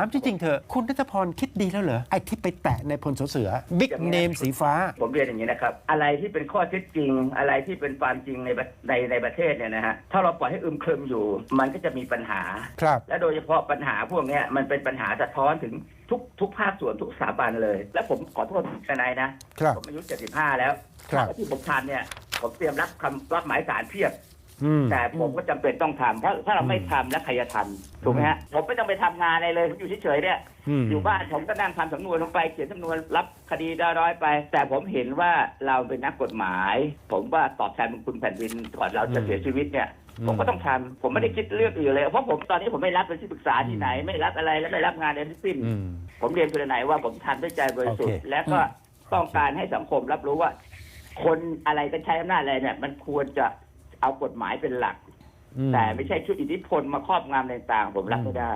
ามจริงๆเถอะคุณนัทพรคิดดีแล้วเหรอไอ้ที่ไปแตะในพลสเสือบิ๊กเนมสีฟ้า ผมเรียนอย่างนี้นะครับ อะไรที่เป็นข้อเท็จจริง อะไรที่เป็นความจริงในประในในประเทศเนี่ยนะฮะถ้าเราปล่อยให้อึมครึมอยู่ มันก็จะมีปัญหา ครับ และโดยเฉพาะปัญหาพวกเนี้ยมันเป็นปัญหาสะท้อนถึงทุกทุกภาคส่วนทุกสถาบันเลย และผมขอโทษทนายนะครับผมอายุ 75 แล้วครับและที่ผมทำเนี่ยผมเตรียมรับคำรับหมายสารเพียบ อืม แต่ผมก็จำเป็นต้องทำเพราะถ้าเราไม่ทำแล้วใครจะทำถูกไหมฮะผมไม่ต้องไปทำงานอะไรเลยผมอยู่เฉยๆเนี่ยอืมอยู่บ้านผมก็นั่งทำสำนวนลงไปเขียนสำนวนรับคดีร้อยๆไป แต่ผมเห็นว่าเราเป็นนักกฎหมาย ผมว่าตอบแทนบุญคุณแผ่นดินก่อนเราจะเสียชีวิตเนี่ยผมก็ต้องทำผมไม่ได้คิดเรื่องอื่นเลย เพราะผมตอนนี้ผมไม่รับเป็นที่ปรึกษาที่ไหน ไม่รับอะไรและไม่รับงานใดทั้งสิ้นอืมผมเรียนคุณไหนว่าผมทำด้วยใจบริสุทธิ์โอเค และก็ต้องการให้สังคมรับรู้ว่า คนอะไรกันใช้อำนาจอะไรเนี่ย มันควรจะ เอากฎหมายเป็นหลักอืมแต่ไม่ใช่ชุดอิทธิพลมาครอบงำอะไรต่างๆผมรับไม่ได้